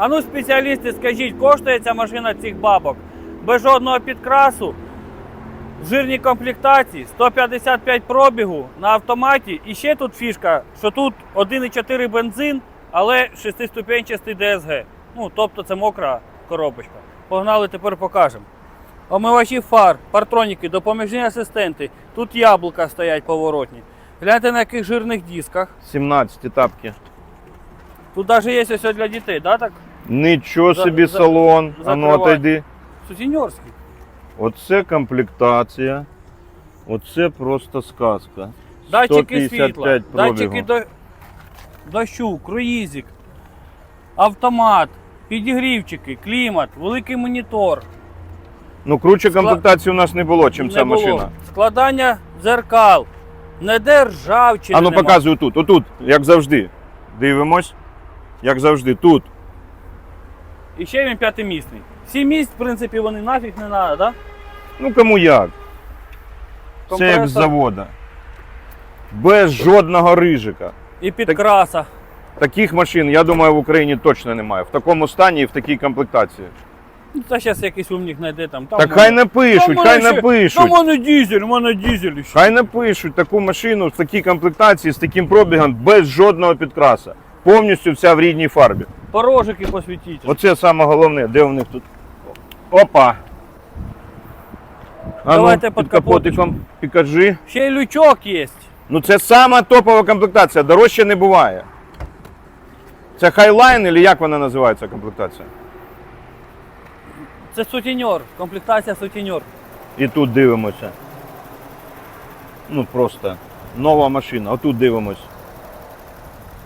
А ну, спеціалісти, скажіть, коштує ця машина цих бабок? Без жодного підкрасу, в жирній комплектації, 155 пробігу на автоматі. І ще тут фішка, що тут 1,4 бензин, але шестиступенчастий DSG. Ну, тобто це мокра коробочка. Погнали, тепер покажемо. Омивачі фар, партроніки, допоміжні асистенти. Тут яблука стоять поворотні. Гляньте на яких жирних дисках. 17 етапки. Тут навіть є ось для дітей, да, так? Нічого За- собі за- салон. А ну закривай. отойди. Сутіньорський. Оце комплектація. Оце просто сказка. Датчики світла, датчики пробігу. до... дощу, круїзик, автомат, підігрівчики, клімат, великий монітор. Ну круче комплектації у нас не було, чим Не ця було. машина. Складання дзеркал, не державчини. А ну нема. показуй тут, отут, як завжди. Дивимось. Як завжди, тут. І ще він п'ятимісний. Сім місць, в принципі, вони нафіг не треба, да? Ну кому як? Це як з завода. Без жодного рижика. і підкраса. Таких машин, я думаю, в Україні точно немає. В такому стані і в такій комплектації. Ну, Та зараз якийсь умник знайде там. там Так хай напишуть, хай напишуть. Та в мене дізель, у мене дізель. ще. Хай напишуть таку машину в такій комплектації з таким пробігом без жодного підкраса. Повністю вся в рідній фарбі. Порожики посвітіть. Оце саме головне, де у них тут. Опа! А Давайте ну, під під капотиком покажи. Ще й лючок є. Ну це сама топова комплектація, дорожче не буває. Це Highline, чи як вона називається комплектація? Це сутіньор, комплектація сутіньор. І тут дивимося. Ну просто нова машина. Отут дивимось.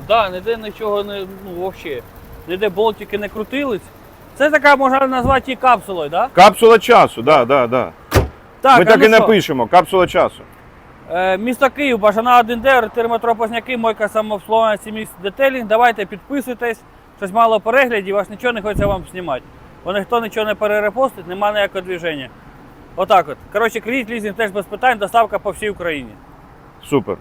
Да, ніде нічого не, ну, взагалі. Ніде болтики не крутились. Це така можна назвати і капсулою, да? Капсула часу, да, да, да. Так, Ми а так ну і що? напишемо, капсула часу. Е, місто Київ, Бажана 1Д, термотропозняки, мойка самообслуговування, 7 детелінг. Давайте підписуйтесь. Щось мало переглядів, аж нічого не хочеться вам знімати. Бо ніхто нічого не перерепостить, немає ніякого движення. Отак от. Коротше, кредит, лізинг теж без питань, доставка по всій Україні. Супер.